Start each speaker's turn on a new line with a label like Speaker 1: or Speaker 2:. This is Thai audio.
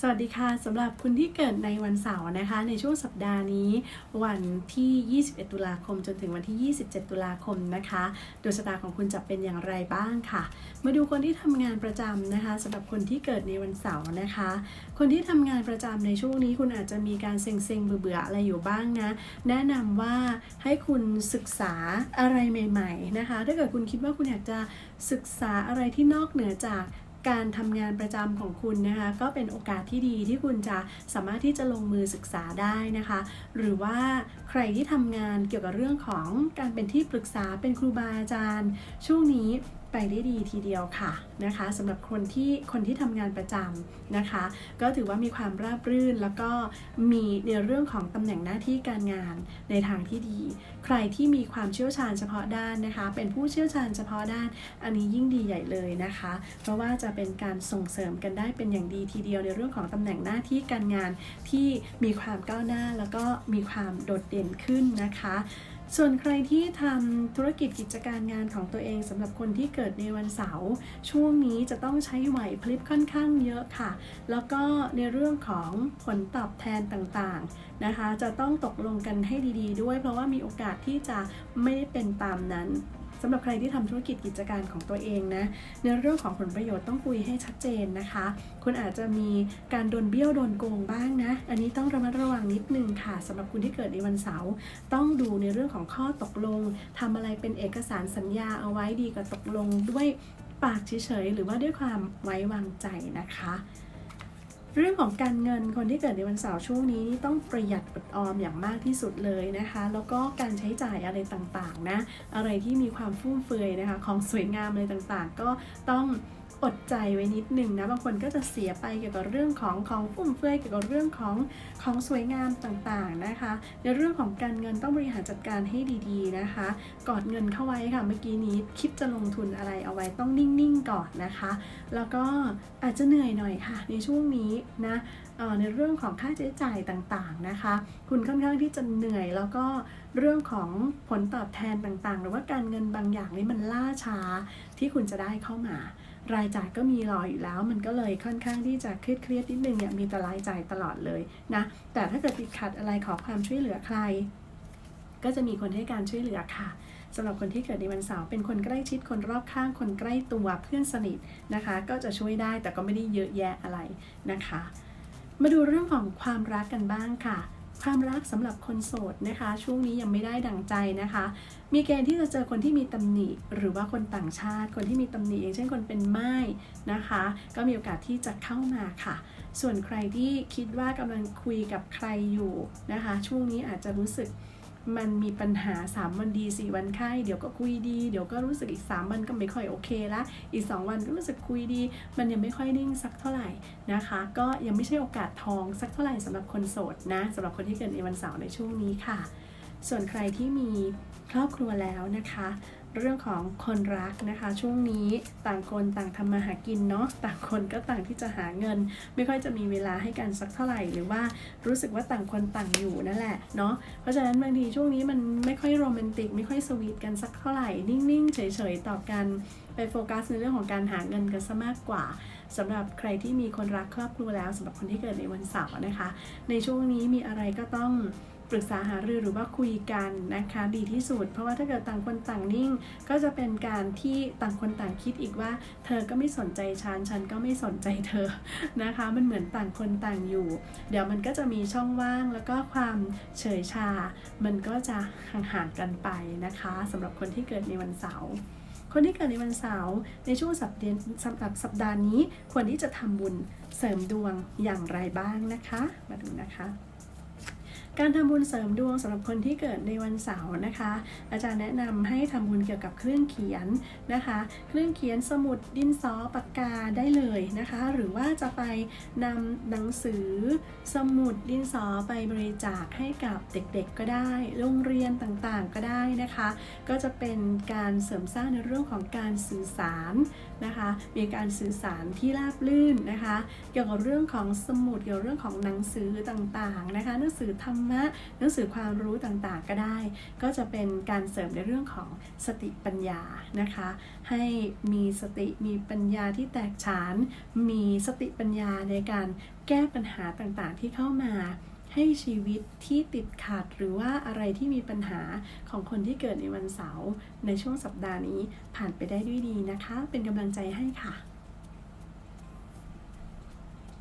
Speaker 1: สวัสดีค่ะสำหรับคุณที่เกิดในวันเสาร์นะคะ ในช่วงสัปดาห์นี้ วันที่ 21 ตุลาคมจนถึงวันที่ 27 ตุลาคมนะคะดวงชะตาของคุณจะเป็นอย่างไรบ้างค่ะ มาดูคนที่ทำงานประจำนะคะสำหรับคนที่เกิดในวันเสาร์นะคะ คนที่ทำงานประจำในช่วงนี้คุณอาจจะมีการเซ็งๆเบื่อๆอะไรอยู่บ้างนะแนะนำว่าให้คุณศึกษาอะไรใหม่ ๆนะคะ ถ้าเกิดคุณคิดว่าคุณอยากจะศึกษาอะไรที่นอกเหนือจาก การทำงานประจำของคุณนะคะก็เป็นโอกาสที่ดีที่คุณจะสามารถที่จะลงมือศึกษาได้นะคะ หรือว่าใครที่ทำงานเกี่ยวกับเรื่องของการเป็นที่ปรึกษาเป็นครูบาอาจารย์ ช่วงนี้ไปได้ดีทีเดียวค่ะนะคะสำหรับคนที่คนที่ทำงานประจำนะคะ ก็ถือว่ามีความราบรื่นแล้วก็มีในเรื่องของตำแหน่งหน้าที่การงานในทางที่ดี ใครที่มีความเชี่ยวชาญเฉพาะด้านนะคะ เป็นผู้เชี่ยวชาญเฉพาะด้าน อันนี้ยิ่งดีใหญ่เลยนะคะ เพราะว่าจะเป็นการส่งเสริมกันได้เป็นอย่างดีทีเดียวในเรื่องของตำแหน่งหน้าที่การงานที่มีความก้าวหน้าแล้วก็มีความโดดเด่นขึ้นนะคะ ส่วนใครที่ทำธุรกิจกิจการงานของตัวเองสำหรับคนที่เกิดในวันเสาร์ช่วงนี้จะต้องใช้ไหวพลิบค่อนข้างเยอะค่ะ แล้วก็ในเรื่องของผลตอบแทนต่างๆนะคะ จะต้องตกลงกันให้ดีๆ ด้วย เพราะว่ามีโอกาสที่จะไม่ได้เป็นตามนั้น สำหรับใครที่ทำธุรกิจกิจการของตัวเองนะ ในเรื่องของผลประโยชน์ต้องคุยให้ชัดเจนนะคะ คุณอาจจะมีการโดนเบี้ยวโดนโกงบ้างนะ อันนี้ต้องระมัดระวังนิดนึงค่ะสำหรับคุณที่เกิดในวันเสาร์ต้องดูในเรื่องของข้อตกลงทำอะไรเป็นเอกสารสัญญาเอาไว้ดีกว่าตกลงด้วยปากเฉยๆหรือว่าด้วยความไว้วางใจนะคะ เรื่องของการเงินคนที่เกิดในวันเสาร์ช่วงนี้นี่ต้องประหยัดอดออมอย่างมากที่สุดเลยนะคะ แล้วก็การใช้จ่ายอะไรต่างๆนะอะไรที่มีความฟุ่มเฟือยนะคะ ของสวยงามอะไรต่างๆ ก็ต้อง อดใจไว้นิดหนึ่งนะบางคนก็จะเสียไปเกี่ยวกับเรื่องของของฟุ่มเฟือยเกี่ยวกับเรื่องของของสวยงามต่างๆนะคะ ในเรื่องของการเงินต้องบริหารจัดการให้ดีๆนะคะ กอดเงินเข้าไว้ค่ะเมื่อกี้นี้คิดจะลงทุนอะไรเอาไว้ต้องนิ่งๆก่อนนะคะ แล้วก็อาจจะเหนื่อยหน่อยค่ะในช่วงนี้นะในเรื่องของค่าใช้จ่ายต่างๆนะคะ คุณค่อนข้างที่จะเหนื่อยแล้วก็เรื่องของผลตอบแทนต่างๆ หรือว่าการเงินบางอย่างนี่มันล่าช้าที่คุณจะได้เข้ามา รายจ่ายก็มีรออยู่แล้ว มันก็เลยค่อนข้างที่จะเครียดเครียดนิดนึงเนี่ยมีแต่รายจ่ายตลอดเลยนะแต่ถ้าเกิดติดขัดอะไรขอความช่วยเหลือใคร ก็จะมีคนให้การช่วยเหลือค่ะสำหรับคนที่เกิดในวันเสาร์เป็นคนใกล้ชิดคนรอบข้างคนใกล้ตัวเพื่อนสนิทนะคะ ก็จะช่วยได้แต่ก็ไม่ได้เยอะแยะอะไรนะคะ มาดูเรื่องของความรักกันบ้างค่ะ ความรักสำหรับคนโสดนะคะ ช่วงนี้ยังไม่ได้ดังใจนะคะ มีเกณฑ์ที่จะเจอคนที่มีตำหนิ หรือว่าคนต่างชาติ คนที่มีตำหนิอย่างเช่นคนเป็นไม้นะคะ ก็มีโอกาสที่จะเข้ามาค่ะ ส่วนใครที่คิดว่ากำลังคุยกับใครอยู่นะคะ ช่วงนี้อาจจะรู้สึก มันมีปัญหา 3 วันดี 4 วันไข้เดี๋ยวก็คุยดี เดี๋ยวก็รู้สึกอีก 3 วันก็ไม่ค่อยโอเคละอีก 2 วันก็รู้สึกคุยดี มันยังไม่ค่อยนิ่งสักเท่าไหร่นะคะ ก็ยังไม่ใช่โอกาสทองสักเท่าไหร่สำหรับคนโสดนะสำหรับคนที่เกิดในวันเสาร์ในช่วงนี้ค่ะ ส่วนใครที่มีครอบครัวแล้วนะคะ เรื่องของคนรักนะคะ ช่วงนี้ต่างคนต่างทำมาหากินเนาะต่างคนก็ต่างที่จะหาเงิน ไม่ค่อยจะมีเวลาให้กันสักเท่าไหร่ หรือว่ารู้สึกว่าต่างคนต่างอยู่นั่นแหละเนาะเพราะฉะนั้นบางทีช่วงนี้มันไม่ค่อยโรแมนติก ไม่ค่อยสวีทกันสักเท่าไหร่ นิ่งๆ เฉยๆต่อกันไปโฟกัสในเรื่องของการหาเงินกันซะมากกว่าสำหรับใครที่มีคนรักครอบครัวแล้วสำหรับคนที่เกิดในวันเสาร์นะคะ ในช่วงนี้มีอะไรก็ต้อง ปรึกษาหารือหรือว่าคุยกันนะคะดีที่สุด เพราะว่าถ้าเกิดต่างคนต่างนิ่ง ก็จะเป็นการที่ต่างคนต่างคิดอีกว่า เธอก็ไม่สนใจฉันฉันก็ไม่สนใจเธอนะคะ มันเหมือนต่างคนต่างอยู่ เดี๋ยวมันก็จะมีช่องว่างแล้วก็ความเฉยชา มันก็จะห่างๆกันไปนะคะสำหรับคนที่เกิดในวันเสาร์คนที่เกิดในวันเสาร์ในช่วงสัปดาห์สำหรับสัปดาห์นี้ ควรที่จะทำบุญเสริมดวงอย่างไรบ้างนะคะ มาดูนะคะ การทำบุญเสริมดวงสำหรับคนที่เกิดในวันเสาร์นะคะ อาจารย์แนะนำให้ทำบุญเกี่ยวกับเครื่องเขียนนะคะ เครื่องเขียนสมุดดินสอปากกาได้เลยนะคะ หรือว่าจะไปนำหนังสือสมุดดินสอไปบริจาคให้กับเด็กๆก็ได้ โรงเรียนต่างๆก็ได้นะคะ ก็จะเป็นการเสริมสร้างในเรื่องของการสื่อสารนะคะ มีการสื่อสารที่ราบรื่นนะคะ เกี่ยวกับเรื่องของสมุดเกี่ยวกับเรื่องของหนังสือต่างๆนะคะ หนังสือธรรรมะ หนังสือความรู้ต่างๆก็ได้ ก็จะเป็นการเสริมในเรื่องของสติปัญญานะคะ ให้มีสติมีปัญญาที่แตกฉาน มีสติปัญญาในการแก้ปัญหาต่างๆที่เข้ามาให้ชีวิตที่ติดขัดหรือว่าอะไรที่มีปัญหาของคนที่เกิดในวันเสาร์ในช่วงสัปดาห์นี้ผ่านไปได้ด้วยดีนะคะ เป็นกำลังใจให้ค่ะ